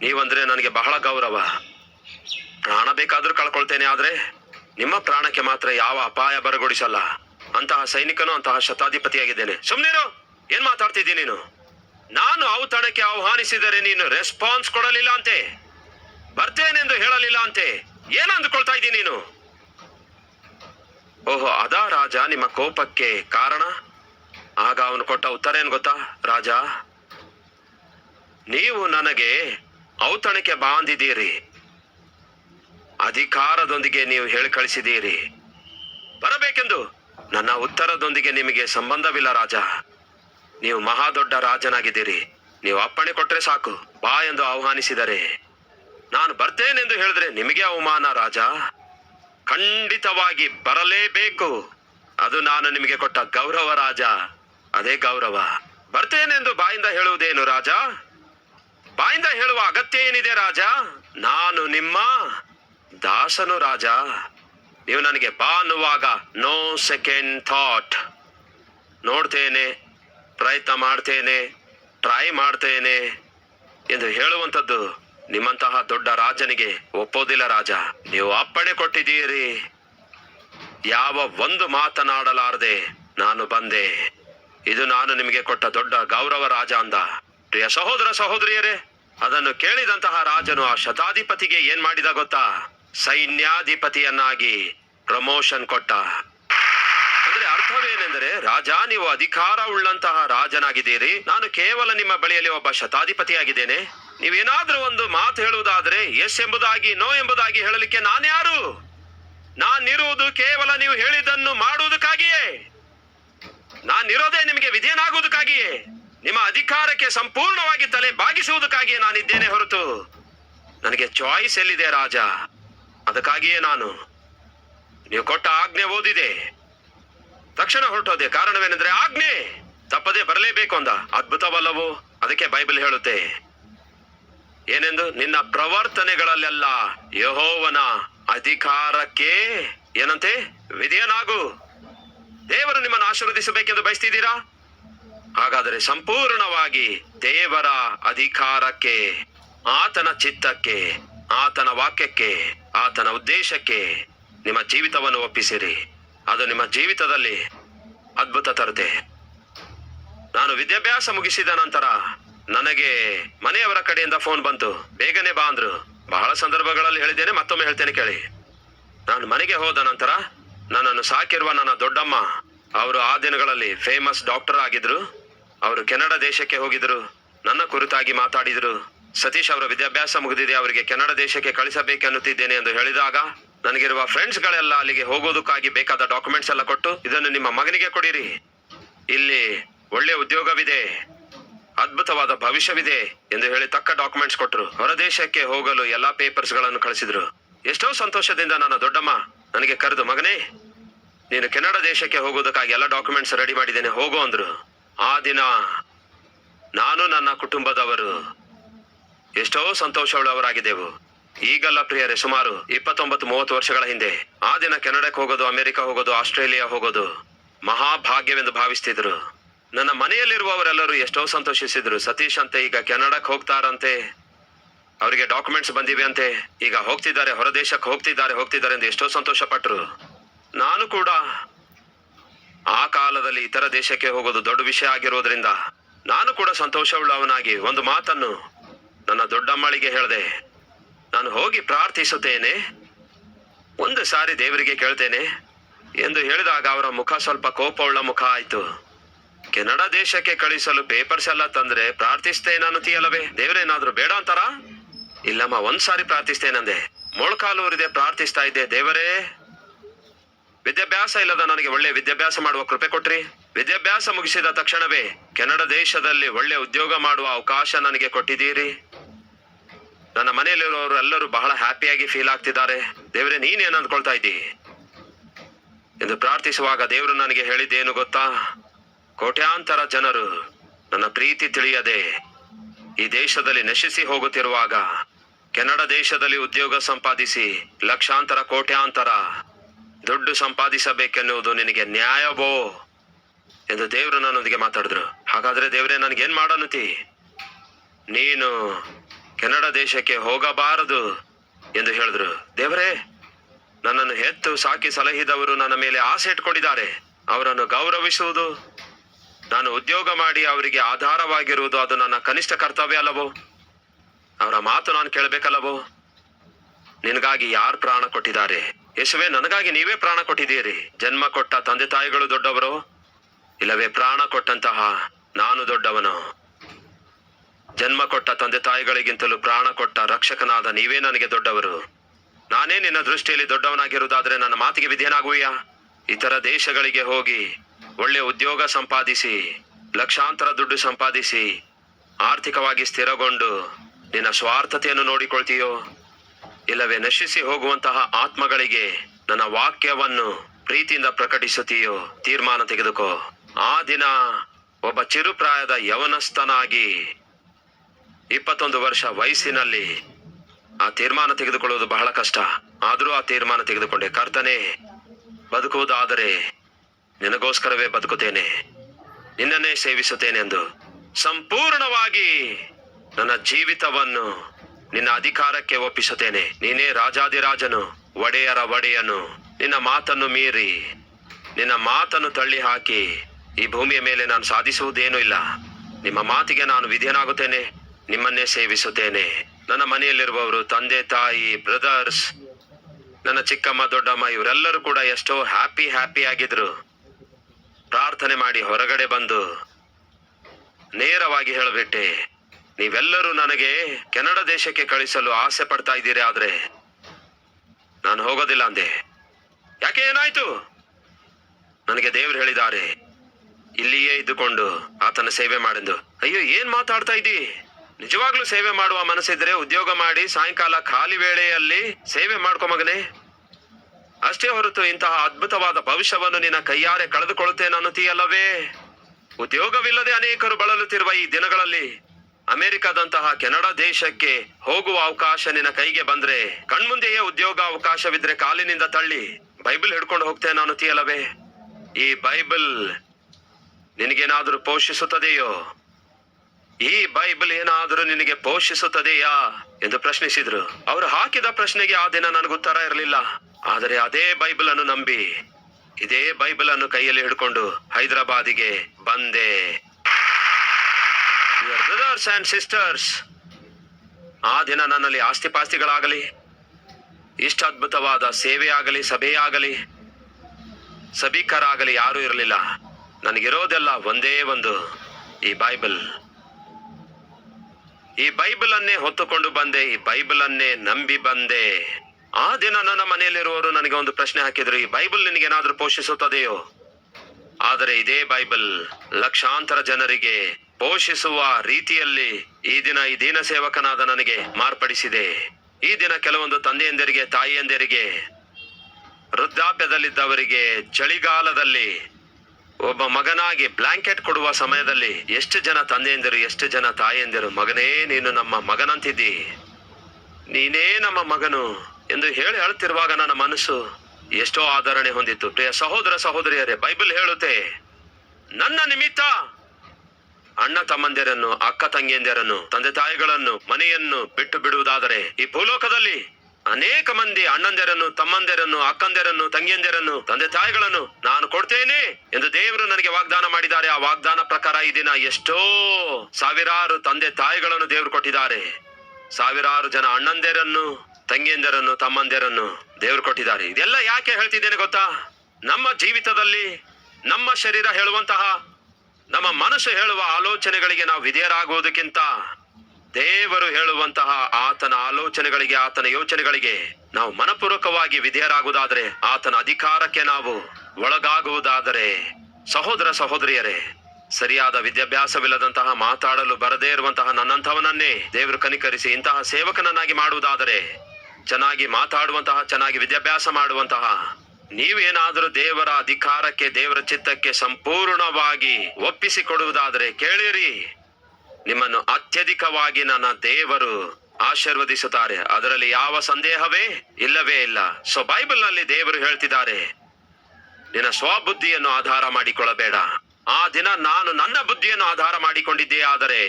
Speaker 1: ನೀವಂದ್ರೆ ನನಗೆ ಬಹಳ ಗೌರವ. ಪ್ರಾಣ ಬೇಕಾದ್ರೂ ಕಳ್ಕೊಳ್ತೇನೆ, ಆದ್ರೆ ನಿಮ್ಮ ಪ್ರಾಣಕ್ಕೆ ಮಾತ್ರ ಯಾವ ಅಪಾಯ ಬರಗೊಡಿಸಲ್ಲ. ಅಂತಹ ಸೈನಿಕನು ಅಂತಹ ಶತಾಧಿಪತಿಯಾಗಿದ್ದೇನೆ. ಸುಮ್ನಿರು, ಏನ್ ಮಾತಾಡ್ತಿದ್ದೀನಿ ನೀನು? ನಾನು ಔತಣಕ್ಕೆ ಆಹ್ವಾನಿಸಿದರೆ ನೀನು ರೆಸ್ಪಾನ್ಸ್ ಕೊಡಲಿಲ್ಲ ಅಂತೆ. ಬರ್ತೇನೆಂದು ಹೇಳಲಿಲ್ಲ ಅಂತೆ. ಏನು ಅಂದುಕೊಳ್ತಾ ಇದ್ದೀನಿ ನೀನು? ಓಹೋ, ಅದಾ ರಾಜ, ನಿಮ್ಮ ಕೋಪಕ್ಕೆ ಕಾರಣ? ಆಗ ಅವನು ಕೊಟ್ಟ ಉತ್ತರ ಏನ್ ಗೊತ್ತಾ, ರಾಜ? ನೀವು ನನಗೆ ಔತಣಕ್ಕೆ ಬಾಂದಿದ್ದೀರಿ ಅಧಿಕಾರದೊಂದಿಗೆ ನೀವು ಹೇಳಿ ಕಳಿಸಿದ್ದೀರಿ. ಬರಬೇಕೆಂದು? ನನ್ನ ಉತ್ತರದೊಂದಿಗೆ ನಿಮಗೆ ಸಂಬಂಧವಿಲ್ಲ, ರಾಜ. ನೀವು ಮಹಾ ದೊಡ್ಡ ರಾಜನಾಗಿದ್ದೀರಿ. ನೀವು ಅಪ್ಪಣೆ ಕೊಟ್ಟರೆ ಸಾಕು. ಬಾ ಎಂದು ಆಹ್ವಾನಿಸಿದರೆ. ನಾನು ಬರ್ತೇನೆಂದು ಹೇಳಿದ್ರೆ ನಿಮಗೆ ಅವಮಾನ ರಾಜ. ಖಂಡಿತವಾಗಿ ಬರಲೇಬೇಕು. ಅದು ನಾನು ನಿಮಗೆ ಕೊಟ್ಟ ಗೌರವ ರಾಜ. ಅದೇ ಗೌರವ. ಬರ್ತೇನೆಂದು ಬಾಯಿಂದ ಹೇಳುವುದೇನು ರಾಜ? ಬಾಯಿಂದ ಹೇಳುವ ಅಗತ್ಯ ಏನಿದೆ ರಾಜ? ನಾನು ನಿಮ್ಮ ದಾಸನು ರಾಜ. ನೀವು ನನಗೆ ಬಾ ಅನ್ನುವಾಗ ನೋ ಸೆಕೆಂಡ್ ಥಾಟ್ ನೋಡ್ತೇನೆ, ಪ್ರಯತ್ನ ಮಾಡ್ತೇನೆ ಟ್ರೈ ಮಾಡ್ತೇನೆ ಎಂದು ಹೇಳುವಂಥದ್ದು ನಿಮ್ಮಂತಹ ದೊಡ್ಡ ರಾಜನಿಗೆ ಒಪ್ಪೋದಿಲ್ಲ ರಾಜ. ನೀವು ಅಪ್ಪಣೆ ಕೊಟ್ಟಿದ್ದೀರಿ. ಯಾವ ಒಂದು ಮಾತನಾಡಲಾರದೆ ನಾನು ಬಂದೆ. ಇದು ನಾನು ನಿಮಗೆ ಕೊಟ್ಟ ದೊಡ್ಡ ಗೌರವ ರಾಜ ಅಂದ. ಪ್ರಿಯ ಸಹೋದರ ಸಹೋದರಿಯರೇ, ಅದನ್ನು ಕೇಳಿದಂತಹ ರಾಜನು ಆ ಶತಾಧಿಪತಿಗೆ ಏನ್ ಮಾಡಿದ ಗೊತ್ತಾ? ಸೈನ್ಯಾಧಿಪತಿಯನ್ನಾಗಿ ಪ್ರಮೋಷನ್ ಕೊಟ್ಟ. ಅಂದ್ರೆ ಅರ್ಥವೇನೆಂದರೆ, ರಾಜ, ನೀವು ಅಧಿಕಾರ ಉಳ್ಳಂತಹ ರಾಜನಾಗಿದ್ದೀರಿ. ನಾನು ಕೇವಲ ನಿಮ್ಮ ಬಳಿಯಲ್ಲಿ ಒಬ್ಬ ಶತಾಧಿಪತಿಯಾಗಿದ್ದೇನೆ. ನೀವೇನಾದ್ರೂ ಒಂದು ಮಾತು ಹೇಳುವುದಾದರೆ ಎಸ್ ಎಂಬುದಾಗಿ, ನೋ ಎಂಬುದಾಗಿ ಹೇಳಲಿಕ್ಕೆ ನಾನ್ಯಾರು? ನಾನಿರುವುದು ಕೇವಲ ನೀವು ಹೇಳಿದ್ದನ್ನು ಮಾಡುವುದಕ್ಕಾಗಿಯೇ. ನಾನಿರೋದೇ ನಿಮಗೆ ವಿಧೇಯನಾಗುವುದಕ್ಕಾಗಿಯೇ. ನಿಮ್ಮ ಅಧಿಕಾರಕ್ಕೆ ಸಂಪೂರ್ಣವಾಗಿ ತಲೆ ಬಾಗಿಸುವುದಕ್ಕಾಗಿಯೇ ನಾನಿದ್ದೇನೆ ಹೊರತು. ನನಗೆ ಚಾಯ್ಸ್ ಎಲ್ಲಿದೆ ರಾಜ? ಅದಕ್ಕಾಗಿಯೇ ನಾನು. ನೀವು ಕೊಟ್ಟ ಆಜ್ಞೆ ಓದಿದೆ. ತಕ್ಷಣ ಹೊರಟೋದೆ. ಕಾರಣವೇನೆಂದ್ರೆ ಆಜ್ಞೆ ತಪ್ಪದೆ ಬರಲೇಬೇಕು ಅಂದ. ಅದ್ಭುತವಲ್ಲವೋ? ಅದಕ್ಕೆ ಬೈಬಲ್ ಹೇಳುತ್ತೆ. ಏನೆಂದು? ನಿನ್ನ ಪ್ರವರ್ತನೆಗಳಲ್ಲೆಲ್ಲ ಯಹೋವನ ಅಧಿಕಾರಕ್ಕೆ ಏನಂತೆ? ವಿಧೇಯನಾಗು. ದೇವರು ನಿಮ್ಮನ್ನು ಆಶೀರ್ವದಿಸಬೇಕೆಂದು ಬಯಸ್ತಿದ್ದೀರಾ? ಹಾಗಾದರೆ ಸಂಪೂರ್ಣವಾಗಿ ದೇವರ ಅಧಿಕಾರಕ್ಕೆ, ಆತನ ಚಿತ್ತಕ್ಕೆ, ಆತನ ವಾಕ್ಯಕ್ಕೆ, ಆತನ ಉದ್ದೇಶಕ್ಕೆ ನಿಮ್ಮ ಜೀವಿತವನ್ನು ಒಪ್ಪಿಸಿರಿ. ಅದು ನಿಮ್ಮ ಜೀವಿತದಲ್ಲಿ ಅದ್ಭುತ ತರುತ್ತೆ. ನಾನು ವಿದ್ಯಾಭ್ಯಾಸ ಮುಗಿಸಿದ ನಂತರ ನನಗೆ ಮನೆಯವರ ಕಡೆಯಿಂದ ಫೋನ್ ಬಂತು. ಬೇಗನೆ ಬಾ ಅಂದ್ರು. ಬಹಳ ಸಂದರ್ಭಗಳಲ್ಲಿ ಹೇಳಿದ್ದೇನೆ, ಮತ್ತೊಮ್ಮೆ ಹೇಳ್ತೇನೆ ಕೇಳಿ. ನಾನು ಮನೆಗೆ ಹೋದ ನಂತರ ನನ್ನನ್ನು ಸಾಕಿರುವ ನನ್ನ ದೊಡ್ಡಮ್ಮ, ಅವರು ಆ ದಿನಗಳಲ್ಲಿ ಫೇಮಸ್ ಡಾಕ್ಟರ್ ಆಗಿದ್ರು. ಅವರು ಕೆನಡಾ ದೇಶಕ್ಕೆ ಹೋಗಿದ್ರು. ನನ್ನ ಕುರಿತಾಗಿ ಮಾತಾಡಿದ್ರು. ಸತೀಶ್ ಅವರ ವಿದ್ಯಾಭ್ಯಾಸ ಮುಗಿದಿದೆ, ಅವರಿಗೆ ಕೆನಡಾ ದೇಶಕ್ಕೆ ಕಳಿಸಬೇಕೆನ್ನುತ್ತಿದ್ದೇನೆ ಎಂದು ಹೇಳಿದಾಗ, ನನಗಿರುವ ಫ್ರೆಂಡ್ಸ್ ಗಳೆಲ್ಲ ಅಲ್ಲಿಗೆ ಹೋಗೋದಕ್ಕಾಗಿ ಬೇಕಾದ ಡಾಕ್ಯುಮೆಂಟ್ಸ್ ಎಲ್ಲ ಕೊಟ್ಟು, ಇದನ್ನು ನಿಮ್ಮ ಮಗನಿಗೆ ಕೊಡಿರಿ. ಇಲ್ಲಿ ಒಳ್ಳೆ ಉದ್ಯೋಗವಿದೆ. ಅದ್ಭುತವಾದ ಭವಿಷ್ಯವಿದೆ ಎಂದು ಹೇಳಿ ತಕ್ಕ ಡಾಕ್ಯುಮೆಂಟ್ಸ್ ಕೊಟ್ಟರು ಹೊರದೇಶಕ್ಕೆ ಹೋಗಲು ಎಲ್ಲಾ ಪೇಪರ್ಸ್ಗಳನ್ನು ಕಳಿಸಿದ್ರು. ಎಷ್ಟೋ ಸಂತೋಷದಿಂದ ನನ್ನ ದೊಡ್ಡಮ್ಮ ನನಗೆ ಕರೆದು, ಮಗನೇ, ನೀನು ಕೆನಡಾ ದೇಶಕ್ಕೆ ಹೋಗೋದಕ್ಕಾಗಿ ಎಲ್ಲ ಡಾಕ್ಯುಮೆಂಟ್ಸ್ ರೆಡಿ ಮಾಡಿದ್ದೇನೆ, ಹೋಗು ಅಂದ್ರು. ಆ ದಿನ ನಾನು ನನ್ನ ಕುಟುಂಬದವರು ಎಷ್ಟೋ ಸಂತೋಷವುಳ್ಳವರಾಗಿದ್ದೆವು. ಈಗಲ್ಲ ಪ್ರಿಯರೇ, ಸುಮಾರು ಇಪ್ಪತ್ತೊಂಬತ್ತು ಮೂವತ್ತು ವರ್ಷಗಳ ಹಿಂದೆ ಆ ದಿನ ಕೆನಡಾಕ್ಕೆ ಹೋಗೋದು, ಅಮೆರಿಕ ಹೋಗೋದು, ಆಸ್ಟ್ರೇಲಿಯಾ ಹೋಗೋದು ಮಹಾಭಾಗ್ಯವೆಂದು ಭಾವಿಸ್ತಿದ್ರು. ನನ್ನ ಮನೆಯಲ್ಲಿರುವವರೆಲ್ಲರೂ ಎಷ್ಟೋ ಸಂತೋಷಿಸಿದ್ರು. ಸತೀಶ್ ಅಂತ, ಈಗ ಕೆನಡಾಕ್ ಹೋಗ್ತಾರಂತೆ. ಅವರಿಗೆ ಡಾಕ್ಯುಮೆಂಟ್ಸ್ ಬಂದಿವೆ ಅಂತೆ. ಈಗ ಹೋಗ್ತಿದ್ದಾರೆ ಹೊರದೇಶಕ್ಕೆ ಹೋಗ್ತಿದ್ದಾರೆ ಹೋಗ್ತಿದ್ದಾರೆ ಎಂದು ಎಷ್ಟೋ ಸಂತೋಷ ಪಟ್ಟರು ನಾನು ಕೂಡ ಆ ಕಾಲದಲ್ಲಿ ಇತರ ದೇಶಕ್ಕೆ ಹೋಗೋದು ದೊಡ್ಡ ವಿಷಯ ಆಗಿರೋದ್ರಿಂದ ನಾನು ಕೂಡ ಸಂತೋಷವುಳ್ಳವನಾಗಿ ಒಂದು ಮಾತನ್ನು ನನ್ನ ದೊಡ್ಡಮ್ಮಳಿಗೆ ಹೇಳಿದೆ. ನಾನು ಹೋಗಿ ಪ್ರಾರ್ಥಿಸುತ್ತೇನೆ. ಒಂದು ಸಾರಿ ದೇವರಿಗೆ ಕೇಳ್ತೇನೆ ಎಂದು ಹೇಳಿದಾಗ ಅವರ ಮುಖ ಸ್ವಲ್ಪ ಕೋಪವುಳ್ಳ ಮುಖ ಆಯ್ತು. ಕೆನಡಾ ದೇಶಕ್ಕೆ ಕಳಿಸಲು ಪೇಪರ್ಸ್ ಎಲ್ಲ ತಂದ್ರೆ ಪ್ರಾರ್ಥಿಸ್ತೇನೆ ಅನ್ನತೀಯಲ್ಲವೇ ದೇವರೇನಾದ್ರೂ ಬೇಡ ಅಂತಾರ? ಇಲ್ಲಮ್ಮ, ಒಂದ್ಸಾರಿ ಪ್ರಾರ್ಥಿಸ್ತೇನಂದೆ ಮೊಳಕಾಲೂರಿದೆ ಪ್ರಾರ್ಥಿಸ್ತಾ ಇದ್ದೆ. ದೇವರೇ, ವಿದ್ಯಾಭ್ಯಾಸ ಇಲ್ಲದ ನನಗೆ ಒಳ್ಳೆ ವಿದ್ಯಾಭ್ಯಾಸ ಮಾಡುವ ಕೃಪೆ ಕೊಟ್ರಿ. ವಿದ್ಯಾಭ್ಯಾಸ ಮುಗಿಸಿದ ತಕ್ಷಣವೇ ಕೆನಡಾ ದೇಶದಲ್ಲಿ ಒಳ್ಳೆ ಉದ್ಯೋಗ ಮಾಡುವ ಅವಕಾಶ ನನಗೆ ಕೊಟ್ಟಿದ್ದೀರಿ. ನನ್ನ ಮನೆಯಲ್ಲಿರೋರು ಎಲ್ಲರೂ ಬಹಳ ಹ್ಯಾಪಿಯಾಗಿ ಫೀಲ್ ಆಗ್ತಿದ್ದಾರೆ. ದೇವರೇ, ನೀನೇನು ಅಂದ್ಕೊಳ್ತಾ ಇದ್ದೀ? ಎಂದು ಪ್ರಾರ್ಥಿಸುವಾಗ ದೇವರು ನನಗೆ ಹೇಳಿದ್ದೇನು ಗೊತ್ತಾ? ಕೋಟ್ಯಾಂತರ ಜನರು ನನ್ನ ಪ್ರೀತಿ ತಿಳಿಯದೆ ಈ ದೇಶದಲ್ಲಿ ನಶಿಸಿ ಹೋಗುತ್ತಿರುವಾಗ ಕೆನಡಾ ದೇಶದಲ್ಲಿ ಉದ್ಯೋಗ ಸಂಪಾದಿಸಿ ಲಕ್ಷಾಂತರ ಕೋಟ್ಯಾಂತರ ದುಡ್ಡು ಸಂಪಾದಿಸಬೇಕೆನ್ನುವುದು ನಿನಗೆ ನ್ಯಾಯವೋ ಎಂದು ದೇವರು ನನ್ನೊಂದಿಗೆ ಮಾತಾಡಿದ್ರು. ಹಾಗಾದ್ರೆ ದೇವರೇ, ನನಗೇನು ಮಾಡನುತಿ ನೀನು ಕೆನಡಾ ದೇಶಕ್ಕೆ ಹೋಗಬಾರದು ಎಂದು ಹೇಳಿದ್ರು. ದೇವರೇ, ನನ್ನನ್ನು ಹೆತ್ತು ಸಾಕಿ ಸಲಹಿದವರು ನನ್ನ ಮೇಲೆ ಆಸೆ ಇಟ್ಕೊಂಡಿದ್ದಾರೆ. ಅವರನ್ನು ಗೌರವಿಸುವುದು ನಾನು ಉದ್ಯೋಗ ಮಾಡಿ ಅವರಿಗೆ ಆಧಾರವಾಗಿರುವುದು ಅದು ನನ್ನ ಕನಿಷ್ಠ ಕರ್ತವ್ಯ ಅಲ್ಲವೋ? ಅವರ ಮಾತು ನಾನು ಕೇಳಬೇಕಲ್ಲವೋ? ನಿನಗಾಗಿ ಯಾರು ಪ್ರಾಣ ಕೊಟ್ಟಿದ್ದಾರೆ? ಯಶುವೆ ನನಗಾಗಿ ನೀವೇ ಪ್ರಾಣ ಕೊಟ್ಟಿದ್ದೀರಿ. ಜನ್ಮ ಕೊಟ್ಟ ತಂದೆ ತಾಯಿಗಳು ದೊಡ್ಡವರು? ಇಲ್ಲವೇ, ಪ್ರಾಣ ಕೊಟ್ಟಂತಹ ನಾನು ದೊಡ್ಡವನು. ಜನ್ಮ ಕೊಟ್ಟ ತಂದೆ ತಾಯಿಗಳಿಗಿಂತಲೂ ಪ್ರಾಣ ಕೊಟ್ಟ ರಕ್ಷಕನಾದ ನೀವೇ ನನಗೆ ದೊಡ್ಡವರು. ನಾನೇ ನಿನ್ನ ದೃಷ್ಟಿಯಲ್ಲಿ ದೊಡ್ಡವನಾಗಿರುವುದಾದ್ರೆ ನನ್ನ ಮಾತಿಗೆ ವಿಧೇಯನಾಗುವೆಯಾ? ಇತರ ದೇಶಗಳಿಗೆ ಹೋಗಿ ಒಳ್ಳೆ ಉದ್ಯೋಗ ಸಂಪಾದಿಸಿ, ಲಕ್ಷಾಂತರ ದುಡ್ಡು ಸಂಪಾದಿಸಿ, ಆರ್ಥಿಕವಾಗಿ ಸ್ಥಿರಗೊಂಡು ನಿನ್ನ ಸ್ವಾರ್ಥತೆಯನ್ನು ನೋಡಿಕೊಳ್ತೀಯೋ? ಇಲ್ಲವೇ ನಶಿಸಿ ಹೋಗುವಂತಹ ಆತ್ಮಗಳಿಗೆ ನನ್ನ ವಾಕ್ಯವನ್ನು ಪ್ರೀತಿಯಿಂದ ಪ್ರಕಟಿಸುತ್ತೀಯೋ? ತೀರ್ಮಾನ ತೆಗೆದುಕೋ. ಆ ದಿನ ಒಬ್ಬ ಚಿರುಪ್ರಾಯದ ಯವನಸ್ಥನಾಗಿ ಇಪ್ಪತ್ತೊಂದು ವರ್ಷ ವಯಸ್ಸಿನಲ್ಲಿ ಆ ತೀರ್ಮಾನ ತೆಗೆದುಕೊಳ್ಳುವುದು ಬಹಳ ಕಷ್ಟ. ಆದರೂ ಆ ತೀರ್ಮಾನ ತೆಗೆದುಕೊಂಡೆ. ಕರ್ತನೆ, ಬದುಕುವುದಾದರೆ ನಿನಗೋಸ್ಕರವೇ ಬದುಕುತ್ತೇನೆ. ನಿನ್ನನ್ನೇ ಸೇವಿಸುತ್ತೇನೆ ಎಂದು ಸಂಪೂರ್ಣವಾಗಿ ನನ್ನ ಜೀವಿತವನ್ನು ನಿನ್ನ ಅಧಿಕಾರಕ್ಕೆ ಒಪ್ಪಿಸುತ್ತೇನೆ. ನೀನೇ ರಾಜಾದಿರಾಜನು ಒಡೆಯರ ಒಡೆಯನು. ನಿನ್ನ ಮಾತನ್ನು ಮೀರಿ, ನಿನ್ನ ಮಾತನ್ನು ತಳ್ಳಿ ಹಾಕಿ ಈ ಭೂಮಿಯ ಮೇಲೆ ನಾನು ಸಾಧಿಸುವುದೇನೂ ಇಲ್ಲ. ನಿಮ್ಮ ಮಾತಿಗೆ ನಾನು ವಿಧಿಯನಾಗುತ್ತೇನೆ, ನಿಮ್ಮನ್ನೇ ಸೇವಿಸುತ್ತೇನೆ. ನನ್ನ ಮನೆಯಲ್ಲಿರುವವರು, ತಂದೆ, ತಾಯಿ, ಬ್ರದರ್ಸ್, ನನ್ನ ಚಿಕ್ಕಮ್ಮ, ದೊಡ್ಡಮ್ಮ, ಇವರೆಲ್ಲರೂ ಕೂಡ ಎಷ್ಟೋ ಹ್ಯಾಪಿ ಹ್ಯಾಪಿ ಆಗಿದ್ರು. ಪ್ರಾರ್ಥನೆ ಮಾಡಿ ಹೊರಗಡೆ ಬಂದು ನೇರವಾಗಿ ಹೇಳಿಬಿಟ್ಟೆ ನೀವೆಲ್ಲರೂ ನನಗೆ ಕೆನಡಾ ದೇಶಕ್ಕೆ ಕಳಿಸಲು ಆಸೆ ಪಡ್ತಾ ಇದ್ದೀರಿ ಆದ್ರೆ ನಾನು ಹೋಗೋದಿಲ್ಲ ಅಂದೆ. ಯಾಕೆ ಏನಾಯ್ತು? ನನಗೆ ದೇವ್ರು ಹೇಳಿದ್ದಾರೆ, ಇಲ್ಲಿಯೇ ಇದ್ದುಕೊಂಡು ಆತನ ಸೇವೆ ಮಾಡೆಂದು. ಅಯ್ಯೋ, ಏನ್ ಮಾತಾಡ್ತಾ ಇದ್ದೀ? ನಿಜವಾಗ್ಲೂ ಸೇವೆ ಮಾಡುವ ಮನಸ್ಸಿದ್ರೆ ಉದ್ಯೋಗ ಮಾಡಿ ಸಾಯಂಕಾಲ ಖಾಲಿ ವೇಳೆಯಲ್ಲಿ ಸೇವೆ ಮಾಡ್ಕೊ ಮಗನೇ. ಅಷ್ಟೇ ಹೊರತು ಇಂತಹ ಅದ್ಭುತವಾದ ಭವಿಷ್ಯವನ್ನು ನಿನ್ನ ಕೈಯಾರೆ ಕಳೆದುಕೊಳ್ಳುತ್ತೇನೆ ಅನ್ನುತ್ತೀಯಲ್ಲವೇ? ಉದ್ಯೋಗವಿಲ್ಲದೆ ಅನೇಕರು ಬಳಲುತ್ತಿರುವ ಈ ದಿನಗಳಲ್ಲಿ ಅಮೆರಿಕದಂತಹ ಕೆನಡಾ ದೇಶಕ್ಕೆ ಹೋಗುವ ಅವಕಾಶ ನಿನ್ನ ಕೈಗೆ ಬಂದ್ರೆ, ಕಣ್ಮುಂದೆಯೇ ಉದ್ಯೋಗ ಅವಕಾಶವಿದ್ರೆ ಕಾಲಿನಿಂದ ತಳ್ಳಿ ಬೈಬಲ್ ಹಿಡ್ಕೊಂಡು ಹೋಗ್ತೇನೆ ಅನ್ನುತ್ತೀಯಲ್ಲವೇ? ಈ ಬೈಬಲ್ ನಿನಗೇನಾದರೂ ಪೋಷಿಸುತ್ತದೆಯೋ? ಈ ಬೈಬಲ್ ಏನಾದರೂ ನಿನಗೆ ಪೋಷಿಸುತ್ತದೆಯಾ? ಎಂದು ಪ್ರಶ್ನಿಸಿದ್ರು. ಅವರು ಹಾಕಿದ ಪ್ರಶ್ನೆಗೆ ಆ ದಿನ ನನಗೆ ಉತ್ತರ ಇರಲಿಲ್ಲ. ಆದರೆ ಅದೇ ಬೈಬಲ್ ಅನ್ನು ನಂಬಿ, ಇದೇ ಬೈಬಲ್ ಅನ್ನು ಕೈಯಲ್ಲಿ ಹಿಡ್ಕೊಂಡು ಹೈದರಾಬಾದಿಗೆ ಬಂದೆ. ಬ್ರದರ್ಸ್ ಅಂಡ್ ಸಿಸ್ಟರ್ಸ್ ಆ ದಿನ ನನ್ನಲ್ಲಿ ಆಸ್ತಿ ಪಾಸ್ತಿಗಳಾಗಲಿ ಇಷ್ಟ ಅದ್ಭುತವಾದ ಸೇವೆ ಆಗಲಿ ಸಭೆಯಾಗಲಿ, ಸಭಿಕರಾಗಲಿ ಯಾರೂ ಇರಲಿಲ್ಲ. ನನಗಿರೋದೆಲ್ಲ ಒಂದೇ ಒಂದು, ಈ ಬೈಬಲ್. ಈ ಬೈಬಲ್ ಅನ್ನೇ ಹೊತ್ತುಕೊಂಡು ಬಂದೆ, ಈ ಬೈಬಲ್ ಅನ್ನೇ ನಂಬಿ ಬಂದೆ. ಆ ದಿನ ನನ್ನ ಮನೆಯಲ್ಲಿರುವವರು ನನಗೆ ಒಂದು ಪ್ರಶ್ನೆ ಹಾಕಿದ್ರು, ಈ ಬೈಬಲ್ ನಿನಗೇನಾದ್ರೂ ಪೋಷಿಸುತ್ತದೆಯೋ? ಆದರೆ ಇದೇ ಬೈಬಲ್ ಲಕ್ಷಾಂತರ ಜನರಿಗೆ ಪೋಷಿಸುವ ರೀತಿಯಲ್ಲಿ ಈ ದಿನ ಈ ದೀನ ಸೇವಕನಾದ ನನಗೆ ಮಾರ್ಪಡಿಸಿದೆ. ಈ ದಿನ ಕೆಲವೊಂದು ತಂದೆಯಂದಿರಿಗೆ, ತಾಯಿಯಂದಿರಿಗೆ, ವೃದ್ಧಾಪ್ಯದಲ್ಲಿದ್ದವರಿಗೆ, ಚಳಿಗಾಲದಲ್ಲಿ ಒಬ್ಬ ಮಗನಾಗಿ ಬ್ಲಾಂಕೆಟ್ ಕೊಡುವ ಸಮಯದಲ್ಲಿ ಎಷ್ಟು ಜನ ತಂದೆಯಂದಿರು, ಎಷ್ಟು ಜನ ತಾಯಿಯಂದಿರು, ಮಗನೇ, ನೀನು ನಮ್ಮ ಮಗನಂತಿದ್ದಿ. ನೀನೇ ನಮ್ಮ ಮಗನು ಎಂದು ಹೇಳಿ ಹೇಳ್ತಿರುವಾಗ ನನ್ನ ಮನಸ್ಸು ಎಷ್ಟೋ ಆದರಣೆ ಹೊಂದಿತ್ತು. ಪ್ರಿಯ ಸಹೋದರ ಸಹೋದರಿಯರೇ, ಬೈಬಲ್ ಹೇಳುತ್ತೆ, ನನ್ನ ನಿಮಿತ್ತ ಅಣ್ಣ ತಮ್ಮಂದಿರನ್ನು, ಅಕ್ಕ ತಂಗಿಯಂದಿರನ್ನು, ತಂದೆ ತಾಯಿಗಳನ್ನು, ಮನೆಯನ್ನು ಬಿಟ್ಟು ಬಿಡುವುದಾದರೆ ಈ ಭೂಲೋಕದಲ್ಲಿ ಅನೇಕ ಮಂದಿ ಅಣ್ಣಂದಿರನ್ನು, ತಮ್ಮಂದಿರನ್ನು, ಅಕ್ಕಂದಿರನ್ನು, ತಂಗಿಯಂದಿರನ್ನು, ತಂದೆ ತಾಯಿಗಳನ್ನು ನಾನು ಕೊಡ್ತೇನೆ ಎಂದು ದೇವರು ನನಗೆ ವಾಗ್ದಾನ ಮಾಡಿದ್ದಾರೆ. ಆ ವಾಗ್ದಾನ ಪ್ರಕಾರ ಈ ದಿನ ಎಷ್ಟೋ ಸಾವಿರಾರು ತಂದೆ ತಾಯಿಗಳನ್ನು ದೇವರು ಕೊಟ್ಟಿದ್ದಾರೆ. ಸಾವಿರಾರು ಜನ ಅಣ್ಣಂದಿರನ್ನು, ತಂಗಿಯಂದಿರನ್ನು, ತಮ್ಮಂದಿರನ್ನು ದೇವರು ಕೊಟ್ಟಿದ್ದಾರೆ. ಇದೆಲ್ಲ ಯಾಕೆ ಹೇಳ್ತಿದ್ದೇನೆ ಗೊತ್ತಾ? ನಮ್ಮ ಜೀವಿತದಲ್ಲಿ, ನಮ್ಮ ಶರೀರ ಹೇಳುವಂತಹ, ನಮ್ಮ ಮನಸ್ಸು ಹೇಳುವ ಆಲೋಚನೆಗಳಿಗೆ ನಾವು ವಿಧೇಯರಾಗುವುದಕ್ಕಿಂತ ದೇವರು ಹೇಳುವಂತಹ ಆತನ ಆಲೋಚನೆಗಳಿಗೆ, ಆತನ ಯೋಚನೆಗಳಿಗೆ ನಾವು ಮನಪೂರ್ವಕವಾಗಿ ವಿಧೇಯರಾಗುವುದಾದರೆ, ಆತನ ಅಧಿಕಾರಕ್ಕೆ ನಾವು ಒಳಗಾಗುವುದಾದರೆ, ಸಹೋದರ ಸಹೋದರಿಯರೇ, ಸರಿಯಾದ ವಿದ್ಯಾಭ್ಯಾಸವಿಲ್ಲದಂತಹ, ಮಾತಾಡಲು ಬರದೇ ಇರುವಂತಹ ನನ್ನಂಥವನನ್ನೇ ದೇವರು ಕನಿಕರಿಸಿ ಇಂತಹ ಸೇವಕನನ್ನಾಗಿ ಮಾಡುವುದಾದರೆ, ಚೆನ್ನಾಗಿ ಮಾತಾಡುವಂತಹ, ಚೆನ್ನಾಗಿ ವಿದ್ಯಾಭ್ಯಾಸ ಮಾಡುವಂತಹ, ನೀವೇನಾದರೂ ದೇವರ ಅಧಿಕಾರಕ್ಕೆ, ದೇವರ ಚಿತ್ತಕ್ಕೆ ಸಂಪೂರ್ಣವಾಗಿ ಒಪ್ಪಿಸಿಕೊಡುವುದಾದರೆ ಕೇಳಿರಿ. ನಿಮ್ಮನ್ನು ಅತ್ಯಧಿಕವಾಗಿ ನನ್ನ ದೇವರು ಆಶೀರ್ವದಿಸುತ್ತಾರೆ. ಅದರಲ್ಲಿ ಯಾವ ಸಂದೇಹವೇ ಇಲ್ಲವೇ ಇಲ್ಲ. ಸೊ ಬೈಬಲ್ನಲ್ಲಿ ದೇವರು ಹೇಳ್ತಿದ್ದಾರೆ, ನಿನ್ನ ಸ್ವಬುದ್ಧಿಯನ್ನು ಆಧಾರ ಮಾಡಿಕೊಳ್ಳಬೇಡ. ಆ ದಿನ ನಾನು ನನ್ನ ಬುದ್ಧಿಯನ್ನು ಆಧಾರ ಮಾಡಿಕೊಂಡಿದ್ದೆ, ಆದರೆ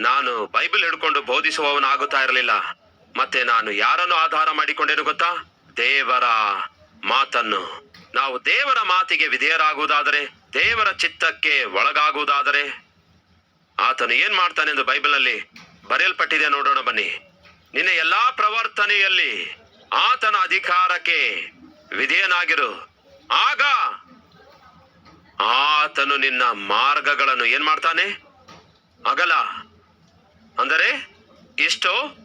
Speaker 1: ನಾನು ಬೈಬಲ್ ಹಿಡ್ಕೊಂಡು ಬೋಧಿಸುವವನಾಗುತ್ತಾ ಇರಲಿಲ್ಲ. ಮತ್ತೆ ನಾನು ಯಾರನ್ನು ಆಧಾರ ಮಾಡಿಕೊಂಡೇನು ಗೊತ್ತಾ? ದೇವರ ಮಾತನ್ನು. ನಾವು ದೇವರ ಮಾತಿಗೆ ವಿಧೇಯರಾಗುವುದಾದರೆ, ದೇವರ ಚಿತ್ತಕ್ಕೆ ಒಳಗಾಗುವುದಾದರೆ ಆತನು ಏನ್ ಮಾಡ್ತಾನೆ ಎಂದು ಬೈಬಲ್ನಲ್ಲಿ ಬರೆಯಲ್ಪಟ್ಟಿದೆ ನೋಡೋಣ ಬನ್ನಿ. ನಿನ್ನ ಎಲ್ಲಾ ಪ್ರವರ್ತನೆಯಲ್ಲಿ ಆತನ ಅಧಿಕಾರಕ್ಕೆ ವಿಧೇಯನಾಗಿರು. ಆಗ ಆತನು ನಿನ್ನ ಮಾರ್ಗಗಳನ್ನು ಏನ್ ಮಾಡ್ತಾನೆ? ಅಗಲ. ಅಂದರೆ ಇಷ್ಟೋ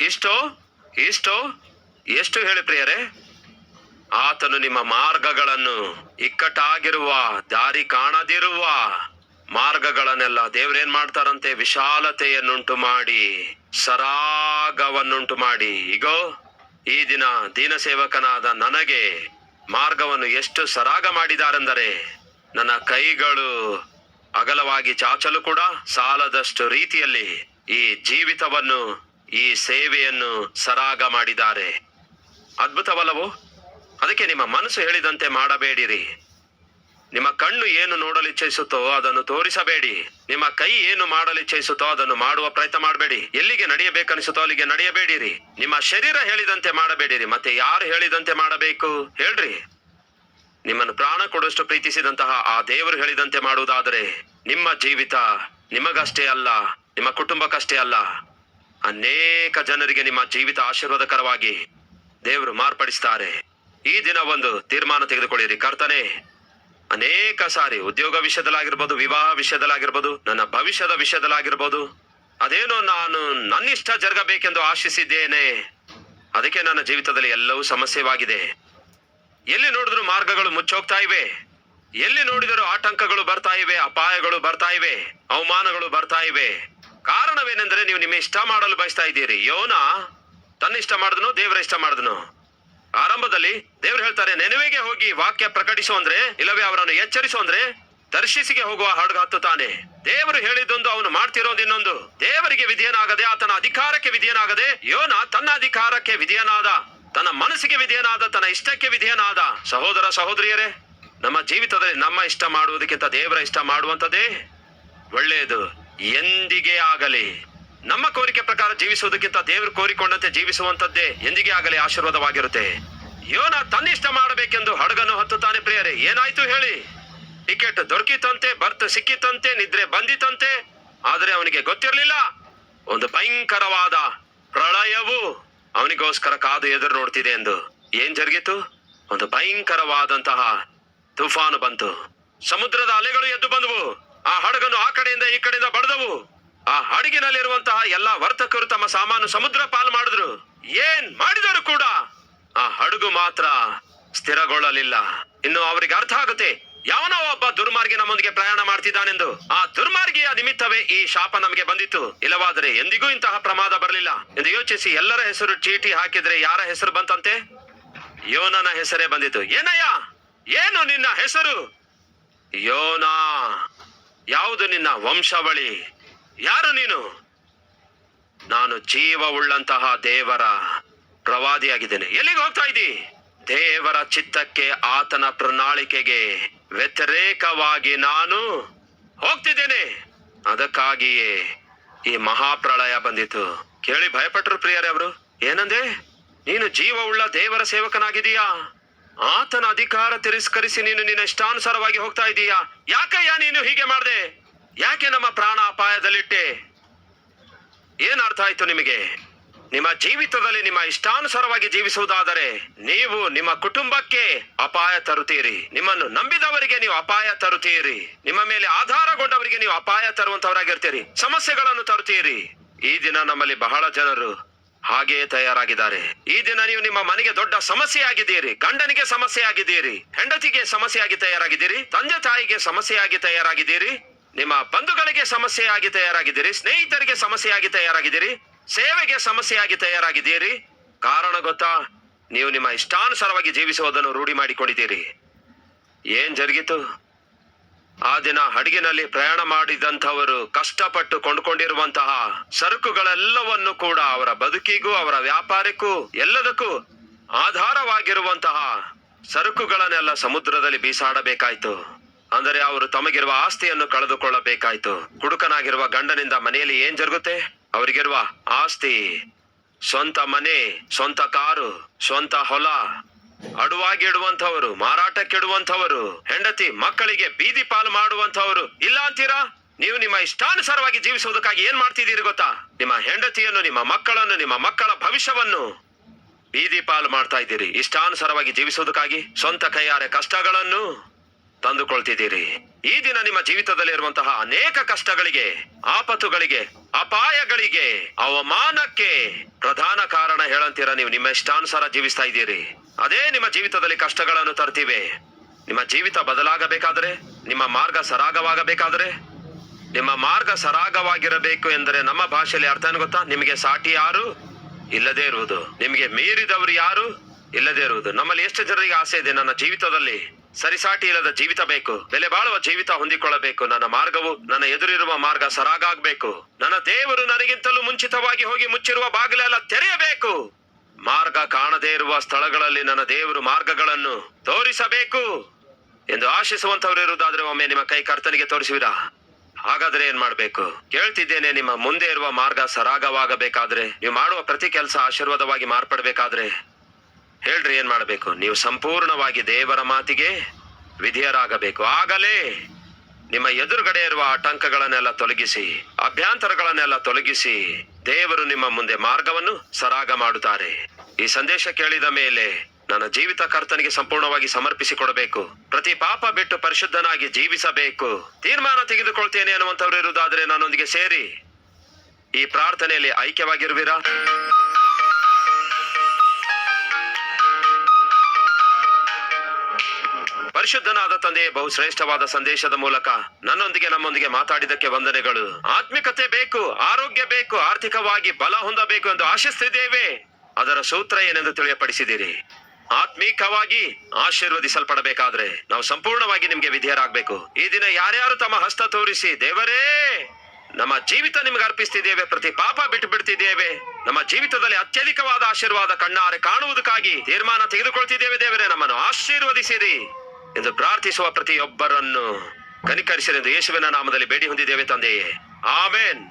Speaker 1: ಇಷ್ಟೋ ಇಷ್ಟೋ, ಎಷ್ಟು ಹೇಳಿ ಪ್ರಿಯರೇ? ಆತನು ನಿಮ್ಮ ಮಾರ್ಗಗಳನ್ನು ಇಕ್ಕಟ್ಟಾಗಿರುವ, ದಾರಿ ಕಾಣದಿರುವ ಮಾರ್ಗಗಳನ್ನೆಲ್ಲ ದೇವ್ರೇನ್ ಮಾಡ್ತಾರಂತೆ? ವಿಶಾಲತೆಯನ್ನುಂಟು ಮಾಡಿ, ಸರಾಗವನ್ನುಂಟು ಮಾಡಿ. ಈಗೋ ಈ ದಿನ ದೀನ ಸೇವಕನಾದ ನನಗೆ ಮಾರ್ಗವನ್ನು ಎಷ್ಟು ಸರಾಗ ಮಾಡಿದಾರೆಂದರೆ, ನನ್ನ ಕೈಗಳು ಅಗಲವಾಗಿ ಚಾಚಲು ಕೂಡ ಸಾಲದಷ್ಟು ರೀತಿಯಲ್ಲಿ ಈ ಜೀವಿತವನ್ನು, ಈ ಸೇವೆಯನ್ನು ಸರಾಗ ಮಾಡಿದ್ದಾರೆ. ಅದ್ಭುತವಲ್ಲವೋ? ಅದಕ್ಕೆ ನಿಮ್ಮ ಮನಸ್ಸು ಹೇಳಿದಂತೆ ಮಾಡಬೇಡಿರಿ. ನಿಮ್ಮ ಕಣ್ಣು ಏನು ನೋಡಲು ಇಚ್ಛಿಸುತ್ತೋ ಅದನ್ನು ತೋರಿಸಬೇಡಿ. ನಿಮ್ಮ ಕೈ ಏನು ಮಾಡಲು ಇಚ್ಛಿಸುತ್ತೋ ಅದನ್ನು ಮಾಡುವ ಪ್ರಯತ್ನ ಮಾಡಬೇಡಿ. ಎಲ್ಲಿಗೆ ನಡೆಯಬೇಕನಿಸುತ್ತೋ ಅಲ್ಲಿಗೆ ನಡೆಯಬೇಡಿರಿ. ನಿಮ್ಮ ಶರೀರ ಹೇಳಿದಂತೆ ಮಾಡಬೇಡಿರಿ. ಮತ್ತೆ ಯಾರು ಹೇಳಿದಂತೆ ಮಾಡಬೇಕು? ಹೇಳ್ರಿ. ನಿಮ್ಮನ್ನು ಪ್ರಾಣ ಕೊಡುವಷ್ಟು ಪ್ರೀತಿಸಿದಂತಹ ಆ ದೇವರು ಹೇಳಿದಂತೆ ಮಾಡುವುದಾದರೆ ನಿಮ್ಮ ಜೀವಿತ ನಿಮಗಷ್ಟೇ ಅಲ್ಲ, ನಿಮ್ಮ ಕುಟುಂಬಕ್ಕಷ್ಟೇ ಅಲ್ಲ. ಅನೇಕ ಜನರಿಗೆ ನಿಮ್ಮ ಜೀವಿತ ಆಶೀರ್ವಾದಕರವಾಗಿ ದೇವರು ಮಾರ್ಪಡಿಸ್ತಾರೆ. ಈ ದಿನ ಒಂದು ತೀರ್ಮಾನ ತೆಗೆದುಕೊಳ್ಳಿರಿ. ಕರ್ತನೆ ಅನೇಕ ಸಾರಿ ಉದ್ಯೋಗ ವಿಷಯದಲ್ಲಾಗಿರ್ಬೋದು, ವಿವಾಹ ವಿಷಯದಲ್ಲಾಗಿರ್ಬೋದು, ನನ್ನ ಭವಿಷ್ಯದ ವಿಷಯದಲ್ಲಾಗಿರ್ಬೋದು, ಅದೇನೋ ನಾನು ನನ್ನಿಷ್ಟ ಜರುಗಬೇಕೆಂದು ಆಶಿಸಿದ್ದೇನೆ. ಅದಕ್ಕೆ ನನ್ನ ಜೀವಿತದಲ್ಲಿ ಎಲ್ಲವೂ ಸಮಸ್ಯೆವಾಗಿದೆ. ಎಲ್ಲಿ ನೋಡಿದ್ರು ಮಾರ್ಗಗಳು ಮುಚ್ಚೋಗ್ತಾ ಇವೆ. ಎಲ್ಲಿ ನೋಡಿದರೂ ಆಟಂಕಗಳು ಬರ್ತಾ ಇವೆ, ಅಪಾಯಗಳು ಬರ್ತಾ ಇವೆ, ಅವಮಾನಗಳು ಬರ್ತಾ ಇವೆ. ಕಾರಣವೇನೆಂದರೆ ನೀವು ನಿಮ್ಮ ಇಷ್ಟ ಮಾಡಲು ಬಯಸ್ತಾ ಇದ್ದೀರಿ. ಯೋನ ತನ್ನ ಇಷ್ಟ ಮಾಡಿದನು, ದೇವರ ಇಷ್ಟ ಮಾಡಿದನು? ಆರಂಭದಲ್ಲಿ ದೇವರು ಹೇಳ್ತಾರೆ, ನೆನವೆಗೆ ಹೋಗಿ ವಾಕ್ಯ ಪ್ರಕಟಿಸು ಅಂದ್ರೆ, ಇಲ್ಲವೇ ಅವರನ್ನು ಎಚ್ಚರಿಸು ಅಂದ್ರೆ, ದರ್ಶಿಸಿಗೆ ಹೋಗುವ ಹತ್ತುತ್ತಾನೆ ದೇವರು ಹೇಳಿದ್ದೊಂದು ಅವನು ಮಾಡ್ತಿರೋದು ಇನ್ನೊಂದು. ದೇವರಿಗೆ ವಿಧೇಯನಾಗದೆ, ಆತನ ಅಧಿಕಾರಕ್ಕೆ ವಿಧೇಯನಾಗದೆ, ಯೋನ ತನ್ನ ಅಧಿಕಾರಕ್ಕೆ ವಿಧೇಯನಾದ, ತನ್ನ ಮನಸ್ಸಿಗೆ ವಿಧೇಯನಾದ, ತನ್ನ ಇಷ್ಟಕ್ಕೆ ವಿಧೇಯನಾದ. ಸಹೋದರ, ಸಹೋದರಿಯರೇ, ನಮ್ಮ ಜೀವಿತದಲ್ಲಿ ನಮ್ಮ ಇಷ್ಟ ಮಾಡುವುದಕ್ಕಿಂತ ದೇವರ ಇಷ್ಟ ಮಾಡುವಂಥದ್ದೇ ಒಳ್ಳೆಯದು. ಎಂದಿಗೆ ಆಗಲಿ. ನಮ್ಮ ಕೋರಿಕೆ ಪ್ರಕಾರ ಜೀವಿಸುವುದಕ್ಕಿಂತ ದೇವರು ಕೋರಿಕೊಂಡಂತೆ ಜೀವಿಸುವಂತದ್ದೇ ಎಂದಿಗೆ ಆಗಲಿ ಆಶೀರ್ವಾದವಾಗಿರುತ್ತೆ. ಯೋನ ತನ್ನಿಷ್ಟ ಮಾಡಬೇಕೆಂದು ಹಡಗನ್ನು ಹತ್ತುತ್ತಾನೆ ಪ್ರಿಯರೇ, ಏನಾಯ್ತು ಹೇಳಿ? ಟಿಕೆಟ್ ದೊರಕಿತಂತೆ, ಬರ್ತ್ ಸಿಕ್ಕಿತಂತೆ, ನಿದ್ರೆ ಬಂದಿತಂತೆ, ಆದರೆ ಅವನಿಗೆ ಗೊತ್ತಿರಲಿಲ್ಲ. ಒಂದು ಭಯಂಕರವಾದ ಪ್ರಳಯವು ಅವನಿಗೋಸ್ಕರ ಕಾದು ಎದುರು ನೋಡ್ತಿದೆ ಎಂದು. ಏನ್ ಜರುಗಿತು? ಒಂದು ಭಯಂಕರವಾದಂತಹ ತುಫಾನು ಬಂತು. ಸಮುದ್ರದ ಅಲೆಗಳು ಎದ್ದು ಬಂದವು. ಆ ಹಡಗನ್ನು ಆ ಕಡೆಯಿಂದ ಈ ಕಡೆಯಿಂದ ಬಡದವು. ಆ ಹಡಗಿನಲ್ಲಿರುವಂತಹ ಎಲ್ಲಾ ವರ್ತಕರು ತಮ್ಮ ಸಾಮಾನು ಸಮುದ್ರ ಪಾಲ್ ಮಾಡಿದ್ರು. ಏನ್ ಮಾಡಿದರು ಕೂಡ ಆ ಹಡಗು ಮಾತ್ರ ಸ್ಥಿರಗೊಳ್ಳಲಿಲ್ಲ. ಇನ್ನು ಅವರಿಗೆ ಅರ್ಥ ಆಗುತ್ತೆ, ಯಾವನೋ ಒಬ್ಬ ದುರ್ಮಾರ್ಗಿ ನಮ್ಮೊಂದಿಗೆ ಪ್ರಯಾಣ ಮಾಡ್ತಿದ್ದಾನೆಂದು. ಆ ದುರ್ಮಾರ್ಗಿಯ ನಿಮಿತ್ತವೇ ಈ ಶಾಪ ನಮಗೆ ಬಂದಿತ್ತು. ಇಲ್ಲವಾದರೆ ಎಂದಿಗೂ ಇಂತಹ ಪ್ರಮಾದ ಬರಲಿಲ್ಲ. ಎಂದು ಯೋಚಿಸಿ ಎಲ್ಲರ ಹೆಸರು ಚೀಟಿ ಹಾಕಿದ್ರೆ ಯಾರ ಹೆಸರು ಬಂತಂತೆ? ಯೋನನ ಹೆಸರೇ ಬಂದಿತ್ತು. ಏನಯ್ಯ? ಏನು ನಿನ್ನ ಹೆಸರು? ಯೋನಾ. ಯಾವುದು ನಿನ್ನ ವಂಶಾವಳಿ? ಯಾರು ನೀನು? ನಾನು ಜೀವವುಳ್ಳಂತಹ ದೇವರ ಪ್ರವಾದಿಯಾಗಿದ್ದೇನೆ. ಎಲ್ಲಿಗೆ ಹೋಗ್ತಾ ಇದ್ದಿ? ದೇವರ ಚಿತ್ತಕ್ಕೆ ಆತನ ಪ್ರಣಾಳಿಕೆಗೆ ವ್ಯತಿರೇಕವಾಗಿ ನಾನು ಹೋಗ್ತಿದ್ದೇನೆ. ಅದಕ್ಕಾಗಿಯೇ ಈ ಮಹಾಪ್ರಳಯ ಬಂದಿತು. ಕೇಳಿ ಭಯಪಟ್ಟರು ಪ್ರಿಯರೇ ಅವರು. ಏನಂದೆ? ನೀನು ಜೀವವುಳ್ಳ ದೇವರ ಸೇವಕನಾಗಿದೀಯಾ ಆತನ ಅಧಿಕಾರ ತಿರಸ್ಕರಿಸಿ ನೀನು ನಿನ್ನ ಇಷ್ಟಾನುಸಾರವಾಗಿ ಹೋಗ್ತಾ ಇದೀಯಾ ಯಾಕಯ್ಯ ನೀನು ಹೀಗೆ ಮಾಡ್ದೆ? ಯಾಕೆ ನಮ್ಮ ಪ್ರಾಣ ಅಪಾಯದಲ್ಲಿಟ್ಟೆ? ಏನರ್ಥ ಆಯ್ತು ನಿಮಗೆ? ನಿಮ್ಮ ಜೀವಿತದಲ್ಲಿ ನಿಮ್ಮ ಇಷ್ಟಾನುಸಾರವಾಗಿ ಜೀವಿಸುವುದಾದರೆ ನೀವು ನಿಮ್ಮ ಕುಟುಂಬಕ್ಕೆ ಅಪಾಯ ತರುತ್ತೀರಿ. ನಿಮ್ಮನ್ನು ನಂಬಿದವರಿಗೆ ನೀವು ಅಪಾಯ ತರುತ್ತೀರಿ. ನಿಮ್ಮ ಮೇಲೆ ಆಧಾರಗೊಂಡವರಿಗೆ ನೀವು ಅಪಾಯ ತರುವಂತವರಾಗಿರ್ತೀರಿ ಸಮಸ್ಯೆಗಳನ್ನು ತರುತ್ತೀರಿ. ಈ ದಿನ ನಮ್ಮಲ್ಲಿ ಬಹಳ ಜನರು ಹಾಗೆಯೇ ತಯಾರಾಗಿದ್ದಾರೆ. ಈ ದಿನ ನೀವು ನಿಮ್ಮ ಮನೆಗೆ ದೊಡ್ಡ ಸಮಸ್ಯೆ ಆಗಿದ್ದೀರಿ ಗಂಡನಿಗೆ ಸಮಸ್ಯೆ ಆಗಿದ್ದೀರಿ ಹೆಂಡತಿಗೆ ಸಮಸ್ಯೆಯಾಗಿ ತಯಾರಾಗಿದ್ದೀರಿ. ತಂದೆ ತಾಯಿಗೆ ಸಮಸ್ಯೆಯಾಗಿ ತಯಾರಾಗಿದ್ದೀರಿ. ನಿಮ್ಮ ಬಂಧುಗಳಿಗೆ ಸಮಸ್ಯೆಯಾಗಿ ತಯಾರಾಗಿದ್ದೀರಿ, ಸ್ನೇಹಿತರಿಗೆ ಸಮಸ್ಯೆಯಾಗಿ ತಯಾರಾಗಿದ್ದೀರಿ, ಸೇವೆಗೆ ಸಮಸ್ಯೆಯಾಗಿ ತಯಾರಾಗಿದ್ದೀರಿ. ಕಾರಣ ಗೊತ್ತಾ? ನೀವು ನಿಮ್ಮ ಇಷ್ಟಾನುಸಾರವಾಗಿ ಜೀವಿಸುವುದನ್ನು ರೂಢಿ ಮಾಡಿಕೊಂಡಿದ್ದೀರಿ. ಏನ್ ಜರುಗಿತು? ಆ ದಿನ ಹಡಗಿನಲ್ಲಿ ಪ್ರಯಾಣ ಮಾಡಿದಂಥವರು ಕಷ್ಟಪಟ್ಟು ಕೊಂಡುಕೊಂಡಿರುವಂತಹ ಸರಕುಗಳೆಲ್ಲವನ್ನು ಕೂಡ ಅವರ ಬದುಕಿಗೂ, ಅವರ ವ್ಯಾಪಾರಕ್ಕೂ, ಎಲ್ಲದಕ್ಕೂ ಆಧಾರವಾಗಿರುವಂತಹ ಸರಕುಗಳನ್ನೆಲ್ಲ ಸಮುದ್ರದಲ್ಲಿ ಬೀಸಾಡಬೇಕಾಯ್ತು. ಅಂದರೆ ಅವರು ತಮಗಿರುವ ಆಸ್ತಿಯನ್ನು ಕಳೆದುಕೊಳ್ಳಬೇಕಾಯ್ತು. ಹುಡುಕನಾಗಿರುವ ಗಂಡನಿಂದ ಮನೆಯಲ್ಲಿ ಏನ್ ಜರುಗುತ್ತೆ? ಅವರಿಗಿರುವ ಆಸ್ತಿ, ಸ್ವಂತ ಮನೆ, ಸ್ವಂತ ಕಾರು, ಸ್ವಂತ ಹೊಲ, ಅಡುವಾಗಿ ಇಡುವಂತವರು ಮಾರಾಟಕ್ಕೆ ಇಡುವಂತವರು ಹೆಂಡತಿ ಮಕ್ಕಳಿಗೆ ಬೀದಿ ಪಾಲು ಮಾಡುವಂತವರು ಇಲ್ಲ ಅಂತೀರಾ? ನೀವು ನಿಮ್ಮ ಇಷ್ಟಾನುಸಾರವಾಗಿ ಜೀವಿಸುವುದಕ್ಕಾಗಿ ಏನ್ ಮಾಡ್ತಿದ್ದೀರಿ ಗೊತ್ತಾ? ನಿಮ್ಮ ಹೆಂಡತಿಯನ್ನು, ನಿಮ್ಮ ಮಕ್ಕಳನ್ನು, ನಿಮ್ಮ ಮಕ್ಕಳ ಭವಿಷ್ಯವನ್ನು ಬೀದಿ ಪಾಲು ಮಾಡ್ತಾ ಇದ್ದೀರಿ. ಇಷ್ಟಾನುಸಾರವಾಗಿ ಜೀವಿಸುವುದಕ್ಕಾಗಿ ಸ್ವಂತ ಕೈಯಾರೆ ಕಷ್ಟಗಳನ್ನು ತಂದುಕೊಳ್ತಿದ್ದೀರಿ. ಈ ದಿನ ನಿಮ್ಮ ಜೀವಿತದಲ್ಲಿ ಇರುವಂತಹ ಅನೇಕ ಕಷ್ಟಗಳಿಗೆ, ಆಪತ್ತುಗಳಿಗೆ, ಅಪಾಯಗಳಿಗೆ, ಅವಮಾನಕ್ಕೆ ಪ್ರಧಾನ ಕಾರಣ ಹೇಳಂತೀರ ನೀವು? ನಿಮ್ಮ ಇಷ್ಟಾನುಸಾರ ಜೀವಿಸ್ತಾ ಇದ್ದೀರಿ. ಅದೇ ನಿಮ್ಮ ಜೀವಿತದಲ್ಲಿ ಕಷ್ಟಗಳನ್ನು ತರ್ತೀವಿ. ನಿಮ್ಮ ಜೀವಿತ ಬದಲಾಗಬೇಕಾದರೆ, ನಿಮ್ಮ ಮಾರ್ಗ ಸರಾಗವಾಗಬೇಕಾದರೆ, ನಿಮ್ಮ ಮಾರ್ಗ ಸರಾಗವಾಗಿರಬೇಕು ಎಂದರೆ ನಮ್ಮ ಭಾಷೆಯಲ್ಲಿ ಅರ್ಥ ಏನು ಗೊತ್ತಾ? ನಿಮಗೆ ಸಾಟಿ ಯಾರು? ಇಲ್ಲದೇ ಇರುವುದು. ನಿಮಗೆ ಮೀರಿದವರು ಯಾರು? ಇಲ್ಲದೇ ಇರುವುದು. ನಮ್ಮಲ್ಲಿ ಎಷ್ಟು ಜನರಿಗೆ ಆಸೆ ಇದೆ? ನನ್ನ ಜೀವಿತದಲ್ಲಿ ಸರಿಸಾಟಿ ಇಲ್ಲದ ಜೀವಿತ ಬೇಕು. ಬೆಲೆ ಬಾಳುವ ಜೀವಿತ ಹೊಂದಿಕೊಳ್ಳಬೇಕು. ನನ್ನ ಮಾರ್ಗವು ನನ್ನ ಎದುರಿರುವ ಮಾರ್ಗ ಸರಾಗಾಗಬೇಕು. ನನ್ನ ದೇವರು ನನಗಿಂತಲೂ ಮುಂಚಿತವಾಗಿ ಹೋಗಿ ಮುಚ್ಚಿರುವ ಬಾಗಿಲೆಲ್ಲ ತೆರೆಯಬೇಕು. ಮಾರ್ಗ ಕಾಣದೇ ಇರುವ ಸ್ಥಳಗಳಲ್ಲಿ ನನ್ನ ದೇವರು ಮಾರ್ಗಗಳನ್ನು ತೋರಿಸಬೇಕು ಎಂದು ಆಶಿಸುವಂತವರು ಇರುವುದಾದ್ರೆ ಒಮ್ಮೆ ನಿಮ್ಮ ಕೈ ಕರ್ತನಿಗೆ ತೋರಿಸುವಿರಾ? ಹಾಗಾದ್ರೆ ಏನ್ ಮಾಡ್ಬೇಕು? ಕೇಳ್ತಿದ್ದೇನೆ, ನಿಮ್ಮ ಮುಂದೆ ಇರುವ ಮಾರ್ಗ ಸರಾಗವಾಗಬೇಕಾದ್ರೆ, ನೀವು ಮಾಡುವ ಪ್ರತಿ ಕೆಲಸ ಆಶೀರ್ವಾದವಾಗಿ ಮಾರ್ಪಡಬೇಕಾದ್ರೆ. ಹೇಳ್ರಿ, ಏನ್ ಮಾಡಬೇಕು? ನೀವು ಸಂಪೂರ್ಣವಾಗಿ ದೇವರ ಮಾತಿಗೆ ವಿಧೇಯರಾಗಬೇಕು. ಆಗಲೇ ನಿಮ್ಮ ಎದುರುಗಡೆ ಇರುವ ಆಟಂಕಗಳನ್ನೆಲ್ಲ ತೊಲಗಿಸಿ, ಅಭ್ಯಂತರಗಳನ್ನೆಲ್ಲ ತೊಲಗಿಸಿ ದೇವರು ನಿಮ್ಮ ಮುಂದೆ ಮಾರ್ಗವನ್ನು ಸರಾಗ ಮಾಡುತ್ತಾರೆ. ಈ ಸಂದೇಶ ಕೇಳಿದ ಮೇಲೆ ನನ್ನ ಜೀವಿತ ಕರ್ತನಿಗೆ ಸಂಪೂರ್ಣವಾಗಿ ಸಮರ್ಪಿಸಿ ಕೊಡಬೇಕು ಪ್ರತಿ ಪಾಪ ಬಿಟ್ಟು ಪರಿಶುದ್ಧನಾಗಿ ಜೀವಿಸಬೇಕು. ತೀರ್ಮಾನ ತೆಗೆದುಕೊಳ್ತೇನೆ ಅನ್ನುವಂಥವ್ರು ಇರುವುದಾದ್ರೆ ನನ್ನೊಂದಿಗೆ ಸೇರಿ ಈ ಪ್ರಾರ್ಥನೆಯಲ್ಲಿ ಐಕ್ಯವಾಗಿರುವಿರಾ? ಪರಿಶುದ್ಧನಾದ ತಂದೆ ಬಹುಶ್ರೇಷ್ಠವಾದ ಸಂದೇಶದ ಮೂಲಕ ನನ್ನೊಂದಿಗೆ ನಮ್ಮೊಂದಿಗೆ ಮಾತಾಡಿದಕ್ಕೆ ವಂದನೆಗಳು. ಆತ್ಮಿಕತೆ ಬೇಕು, ಆರೋಗ್ಯ ಬೇಕು, ಆರ್ಥಿಕವಾಗಿ ಬಲ ಹೊಂದಬೇಕು ಎಂದು ಆಶಿಸ್ತಿದ್ದೇವೆ. ಅದರ ಸೂತ್ರ ಏನೆಂದು ತಿಳಿಯಪಡಿಸಿದ್ದೀರಿ? ಆತ್ಮೀಕವಾಗಿ ಆಶೀರ್ವದಿಸಲ್ಪಡಬೇಕಾದ್ರೆ ನಾವು ಸಂಪೂರ್ಣವಾಗಿ ನಿಮ್ಗೆ ವಿಧೇಯರಾಗಬೇಕು. ಈ ದಿನ ಯಾರ್ಯಾರು ತಮ್ಮ ಹಸ್ತ ತೋರಿಸಿ, ದೇವರೇ, ನಮ್ಮ ಜೀವಿತ ನಿಮ್ಗೆ ಅರ್ಪಿಸ್ತಿದ್ದೇವೆ, ಪ್ರತಿ ಪಾಪ ಬಿಟ್ಟು ಬಿಡ್ತಿದ್ದೇವೆ. ನಮ್ಮ ಜೀವಿತದಲ್ಲಿ ಅತ್ಯಧಿಕವಾದ ಆಶೀರ್ವಾದ ಕಣ್ಣಾರೆ ಕಾಣುವುದಕ್ಕಾಗಿ ತೀರ್ಮಾನ ತೆಗೆದುಕೊಳ್ತಿದ್ದೇವೆ ದೇವರೇ, ನಮ್ಮನ್ನು ಆಶೀರ್ವದಿಸಿರಿ. ಎಂದು ಪ್ರಾರ್ಥಿಸುವ ಪ್ರತಿಯೊಬ್ಬರನ್ನು ಕನಿಕರಿಸಿರೆಂದು ಯೇಸುವಿನ ನಾಮದಲ್ಲಿ ಬೇಡಿ ಹೊಂದಿದ್ದೇವೆ ತಂದೆಯೇ. ಆಮೇನ್.